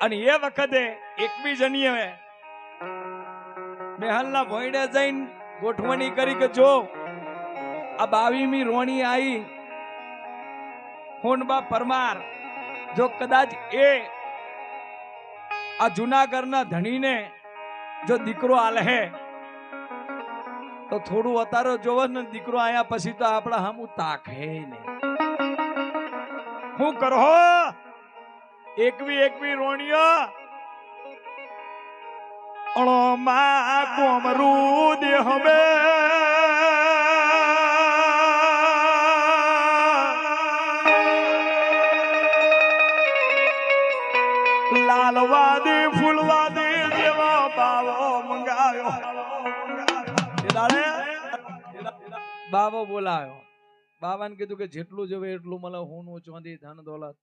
અને એ વખતે એકવી જણીએ મેહાલના ભોયડે જઈને ગોઠવણી કરી કે જો આ બાવીમી રોણી આવી હોનબા પરમાર, જો કદાચ એ આ જુનાગઢના ધણીને જો દીકરો આલહે, તો થોડું અતારો જોવો ને દીકરો આયા પછી તો આપણા હમું તાકે ને હું કરો એકવી એકવી રોણીઓ. અણો માં કોમરું દે હવે લાલવાદી, ફૂલવાદી ફૂલવા દે જેવો બાવો મંગાવ્યો બાબો બોલાયો. બાબાને કીધું કે જેટલું જોવે એટલું મળે નું ચોંધી ધન દોલત.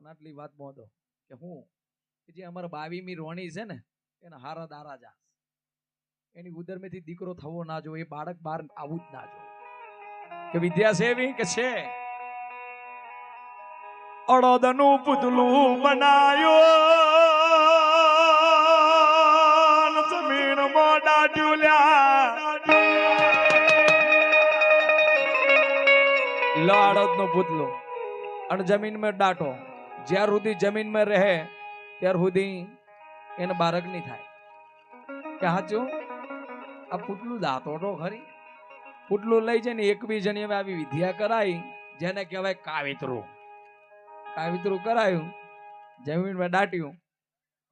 પણ આટલી વાત મોદો કે હું, કે જે અમારા બાવીમી રોણી છે ને, એના હારા દારા જા એની ઉદરમેથી દીકરો થવો ના જોઈએ, બાળક બહાર આવું જ ના જોઈએ. કે વિદ્યા એવી કે છે? અડદનું પુતલું બનાયો જમીન મોડા ડુલ્યા લાડદ નો પૂતલો અને જમીનમાં ડાટો જ્યાર સુધી જમીનમાં રહે, ત્યાર સુધી એને બાળક નહીં થાય. કે હાચું? આ પુતલું દાતો તો ખરી. પુતલું લઈ જઈને એક બી જણી અમે આવી વિદ્યા કરાવી જેને કહેવાય કાવિતરું. કાવિતરું કરાયું, જમીનમાં દાટ્યું.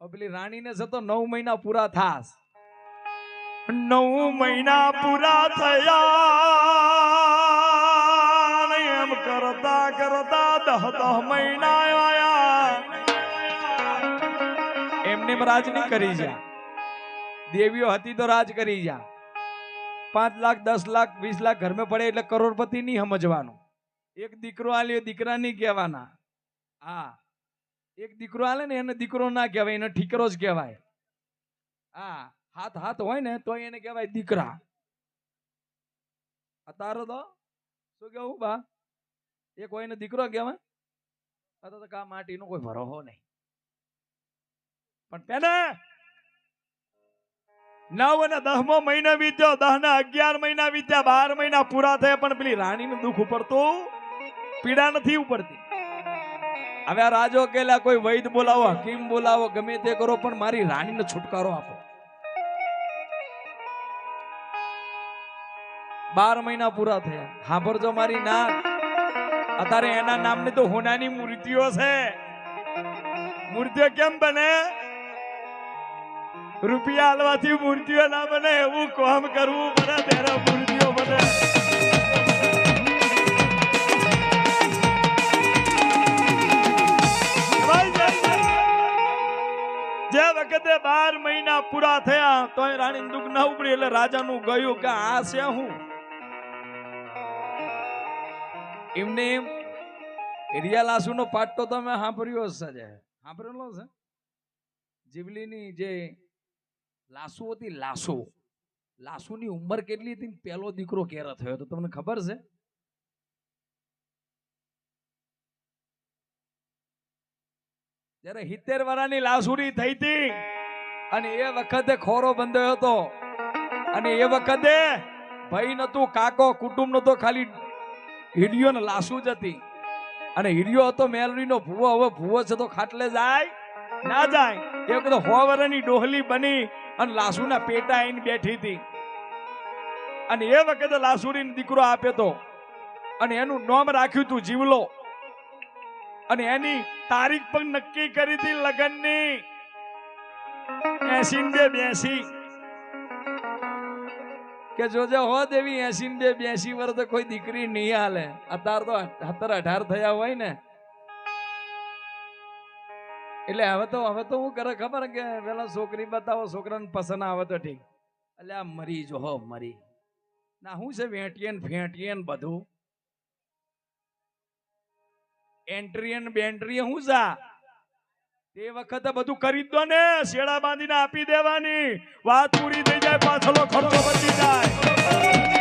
પેલી રાણીને જતો નવ મહિના પૂરા થાસ નવ મહિના પૂરા થયા એમ કરતા કરતા દહ દહ મહિના એમ રાજ નહીં કરી જા દેવીઓ હતી તો રાજ કરી જા પાંચ લાખ, દસ લાખ, વીસ લાખ ઘરમાં પડે એટલે કરોડપતિ નહીં સમજવાનું. એક દીકરો આલ્યો દીકરા નહીં કહેવાના. હા. એક દીકરો આલે ને એને દીકરો ના કહેવાય, એને ઠીકરો જ કહેવાય. હા, હાથ હાથ હોય ને તો એને કહેવાય દીકરા. અતારો તો? શું કેવું બા? એક હોય ને દીકરો કહેવાય? આ તો કા માટીનો કોઈ ભરોહો નહીં. પણ તેને નવ અને દસમો મહિનો વીત્યો દસ ને અગિયાર મહિના વીત્યા, બાર મહિના પૂરા થયા, પણ પેલી રાણીનું દુઃખ ઉપડતું પીડા નથી ઉપડતી. હવે આ રાજો કેલા કોઈ વૈદ બોલાવો, હકીમ બોલાવો, ગમે તે કરો, પણ મારી રાણીને છુટકારો આપો. બાર મહિના પૂરા થયા. હાંભરજો મારી નાક અત્યારે એના નામની તો હોનાની મૂર્તિઓ છે. મૂર્તિઓ કેમ બને? રૂપિયા હાલવાથી મૂર્તિઓ ના બને એવું કામ કરવું પડે ત્યારે મૂર્તિઓ બને. જે વખતે બાર મહિના પૂરા થયા, તોય રાણી દુઃખ ના ઉપડી એટલે રાજાનું ગયું કે આ છે હું? એમને એમ રિયા લાસુ નો પાઠ તો તમે સાંભળ્યો હશે છે સાંભળેલો છે? જીવલીની જે લાસુ હતી લાસુ. લાસુની ઉંમર કેટલી હતી પહેલો દીકરો કેરા થયો તો તમને ખબર છે? જ્યારે હિતેર વર્ષની લાસુરી થઈ હતી અને એ વખતે ખોરો બંધાયો હતો અને એ વખતે ભાઈ નતું કાકો કુટુંબ નતો ખાલી હીડિયો ને લાસુ જ હતી. અને હીડિયો હતો મેલરીનો ભૂવો, હવે ભૂવો છે તો ખાટલે જાય. ના જાય. એ વખતે સો ડોહલી બની અને લાસુના પેટા આવીને બેઠી હતી. અને એ વખતે લાસુરીને દીકરો આપ્યો તો. અને એનું નામ રાખ્યું તું જીવલો. અને એની તારીખ પણ નક્કી કરી હતી લગ્નની. એસી બે બેસી કે જોજે હો દેવી એસી બે બેસી વર તો કોઈ દીકરી નહીં હાલે. અત્યાર તો સત્તર અઢાર થયા હોય ને એટલે હવે તો હવે તો હું કરે ખબર કે પેલા છોકરી બતાવો, છોકરાને પસંદ આવે તો ઠીક. એટલે આ મરી જો હો, મરી. ના, હું છે વેટીએ ને ફેંટીએ ને બધું. એન્ટ્રી ને બેન્ટ્રી હું જા? તે વખતે બધું કરી દો ને, શેડા બાંધીને આપી દેવાની. વાત પૂરી થઈ જાય, પાછલો ખર્ચો બચી જાય.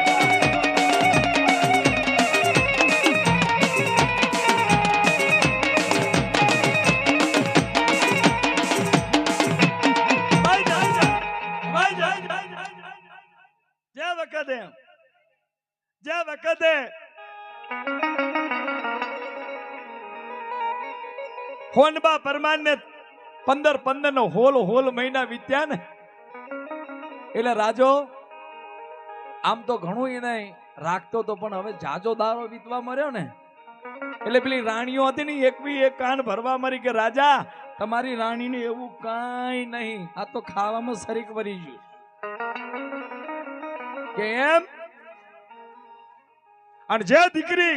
વખતે? જે વખતે? હોનબા પરમાન ને પંદર પંદર નો હોલ હોલ મહિના વીત્યા ને. એટલે રાજો, આમ તો ઘણું એને રાખતો તો પણ હવે જાજો દારો વીતવા મર્યો ને. એટલે પેલી રાણીઓ હતી ને એક એકવી એક કાન ભરવા મરી કે, રાજા, તમારી રાણીને એવું કાંઈ નહીં, આ તો ખાવામાં સરીક વરી ગયું. કે અને જે દીકરી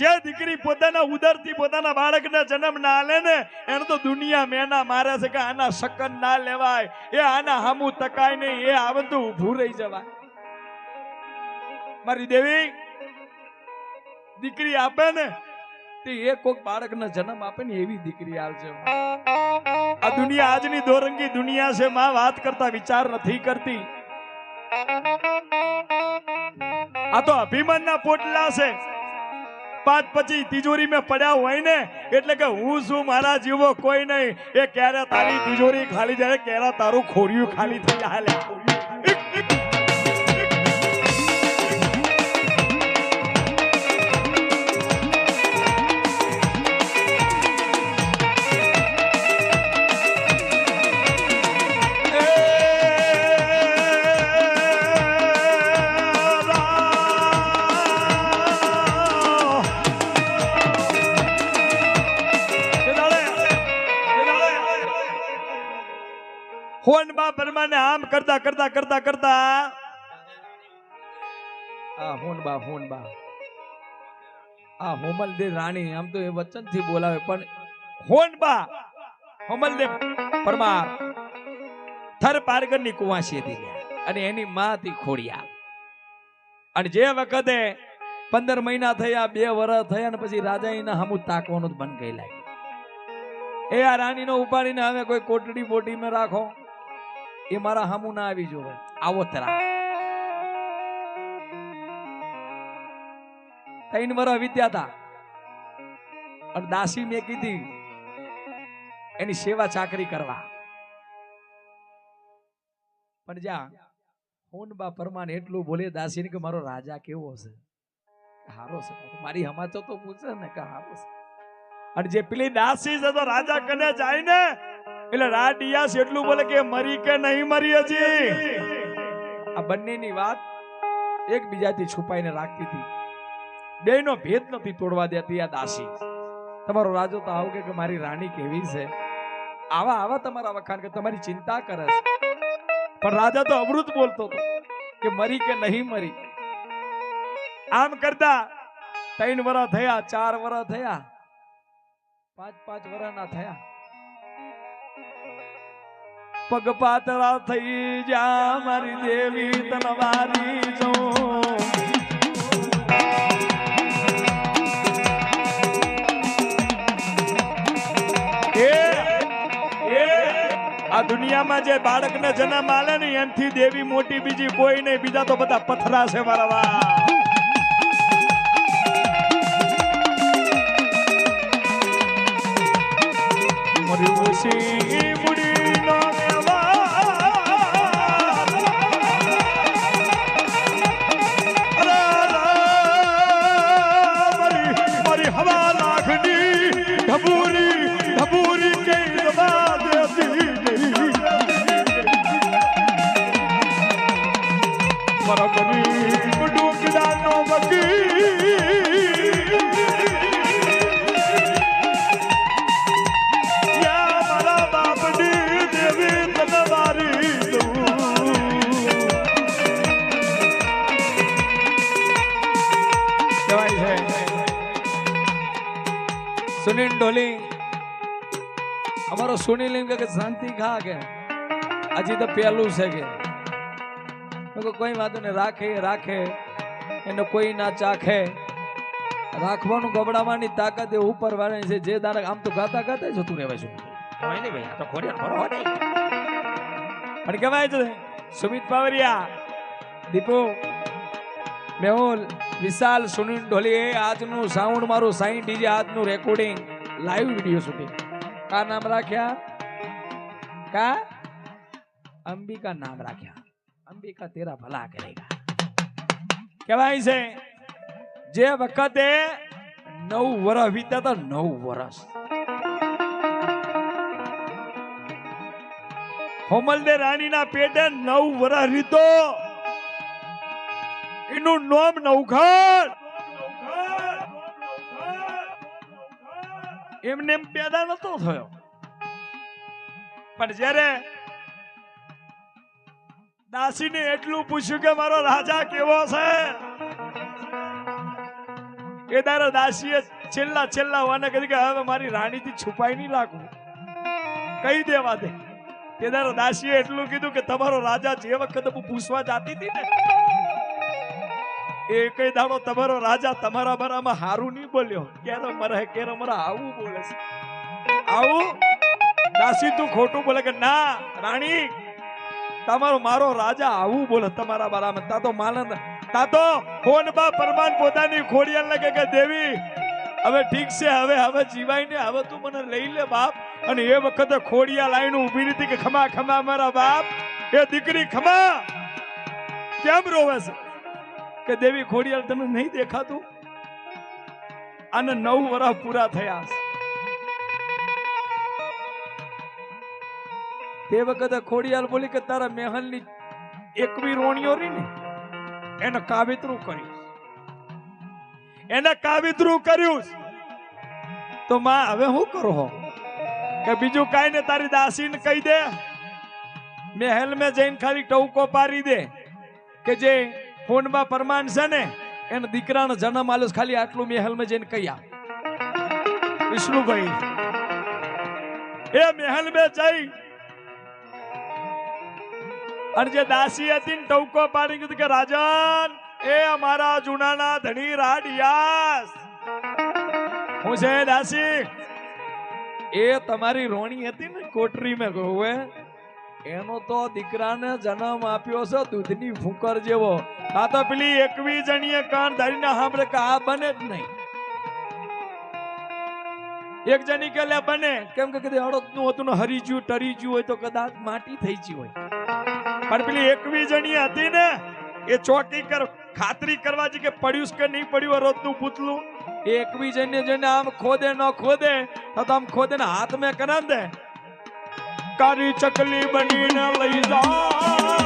જે દીકરી પોતાના ઉદરથી પોતાના બાળકના જન્મ ના આલે ને, એને તો દુનિયા મેના મારે છે કે આના શકન ના લેવાય. એ આના હામું તકાય નહીં, એ આવે તો ઊભું રહી જવાય. મારી દેવી, દીકરી આપે ને, તે એ કોક બાળકને જન્મ આપે ને, એવી દીકરી આવશે આ દુનિયા આજની દોરંગી દુનિયા છે, માં વાત કરતા વિચાર નથી કરતી. આ તો અભિમાનના પોટલા છે. પાંચ પછી તિજોરી મેં પડ્યા હોય ને, એટલે કે હું શું મારા જીવો કોઈ નહીં. એ ક્યારે તારી તિજોરી ખાલી જાય ક્યારે તારું ખોરિયું ખાલી થઈ જાય લે. આમ કરતા કરતા કરતા કરતા. આ હોનબા હોનબા આ હોમલદેવ રાણી આમ તો એ વચનથી બોલાવે પણ હોનબા હોમલદેવ પરમાર થર પારગરની કુવાસી હતી અને એની માં હતી ખોડિયા. અને જે વખતે પંદર મહિના થયા બે વર્ષ થયા ને પછી રાજા એના હમુ તાકવાનું બંધ કરી લાગ્યું એ આ રાણીનો ઉપાડીને હવે કોઈ કોટડી બોટીમાં રાખો? એ મારા હામું ના આવી જોવે આવો તરા. ત્રણ વર્ષ વિદ્યા હતા. અને દાસી મેં કીધી, એની સેવા ચાકરી કરવા. પણ જા હોનબા પરમાન એટલું બોલે દાસીને કે, મારો રાજા કેવો છે હારો છે. મારી હમાચો તો પૂછે ને કે, હારો છે. અને જે પેલી દાસી છે, તો રાજા કને જાય ને એટલે રાડિયાસ એટલું બોલે કે મરી કે નહીં મરી હજી. આ બંનેની વાત એકબીજાથી છુપાઈને રાખતી હતી. બેનો ભેદ નથી તોડવા દેતી આ દાસી. તમારો રાજો તો આવું કે મારી રાણી કેવી છે? આવા આવા તમારા વખાણ કે તમારી ચિંતા કરે છે. પણ રાજા તો અમૃત બોલતો હતો કે મરી કે નહીં મરી. આમ કરતા ત્રણ વર્ષ થયા, ચાર વરા થયા, પાંચ પાંચ વરાના થયા. પગ પાતળા થઈ જા મારી દેવી તનવારી જો. આ દુનિયામાં જે બાળકને જન્મ આલે ને એનથી દેવી મોટી બીજી કોઈ નહીં, બીજા તો બધા પથરા છે મારા વા એમ કહે કે શાંતિ ખા કે. હજી તો પહેલું છે કે. કોઈ વાંધો નહીં રાખે રાખે. એને કોઈ ના ચાખે. રાખવાનું ગબડાવાની તાકાત એ ઉપર વાળાની છે. જે દાડે આમ તો ગાતા ગાતા જતું રહેવાય છે. પણ કહેવાય છે સુમિત પાવરિયા દીપુ મેહુલ વિશાલ સુનિલ ઢોલીએ આજનું સાઉન્ડ મારું સાઈ ડીજે આજનું રેકોર્ડિંગ લાઈવ વીડિયો શૂટિંગ કા નામ રાખ્યા કા અંબિકા નામ રાખ્યા અંબિકા તેરા ભલા કરેગા કહેવાય છે, જે વખતે નવ વર્ષ વીત્યા હતા, નવ વર્ષ હોમલદે રાણીના પેટે નવ વર્ષ રીતો એનું નામ નવઘણ એમને એમ પેદા નતો થયો. પણ જ્યારે દાસીને એટલું પૂછ્યું કે મારો રાજા કેવો છે, એ તારા દાસીએ છેલ્લા છેલ્લા વાને કીધું કે હવે મારી રાણીથી છુપાઈ નહીં રાખવું કહી દેવા દે. તે તારા દાસીએ એટલું કીધું કે તમારો રાજા જે વખતે હું પૂછવા જાતી હતી ને એ કઈ દાડો તમારો રાજા તમારા બરામાં હારું નહીં બોલ્યો. ક્યારે મરે ક્યારે મરે આવું બોલે છે? આવું? દાસી તું ખોટું બોલે કે ના, રાણી, તમારો, મારો રાજા આવું બોલે તમારા બરામાં. તા તો માલન તા તો ફોન બા પરમાન પોતાની ખોડિયા લગે કે, દેવી, હવે ઠીક છે, હવે હવે જીવાય ને, હવે તું મને લઈ લે બાપ. અને એ વખતે ખોડિયા લાઈન ઊભી હતી કે, ખમા ખમા, મારા બાપ, એ દીકરી ખમા. કેમ રોવે છે? કે દેવી ખોડિયાલ તને નહીં દેખાતું? અને નવ વર્ષ પૂરા થયા તે વખતે ખોડિયાલ બોલી કે તારા મહેલની એકવી રોણીઓ રહી ને, એને કાવિતરું કર્યું એને કાવિતરું કર્યું તો માં, હવે શું કરો કે બીજું કાંઈ ને તારી દાસીને કહી દે. મહેલ મેં જઈને ખાલી ટવકો પારી દે કે જે ફોનમાં પરમાન છે ને, એને દીકરાનો જન્મ આલો ખાલી આટલું મહેલ મેં જઈને કહી વિષ્ણુભાઈ એ મહેલ મેં જઈ. અને જે દાસી હતી ને ટવકો પાડી કીધું કે, રાજન, એ અમારા જૂનાના ધણી રાડિયાસ હું છે દાસી? એ તમારી રોણી હતી ને કોટરી મેં કહું એનો તો દીકરાને જન્મ આપ્યો છે દૂધની ફૂંકર જેવો. આ તો પેલી એકવી જણીએ કાન ધરીને સાંભળે કે આ બને જ નહીં. એક જણી કે બને. કેમ કે કદી અડદનું હતું ને હરી જ્યું હોય તો કદાચ માટી થઈ ગઈ હોય. પણ પેલી એકવી જણી હતી ને, એ ચોકી કર, ખાતરી કરવા છે કે પડ્યું કે નહીં પડ્યું રોજનું પૂતલું એ એકવી જઈને જઈને આમ ખોદે ન ખોદે, તો આમ ખોદે ને હાથ મેં કરાન દે. કારી ચકલી બનીને લઈ જા.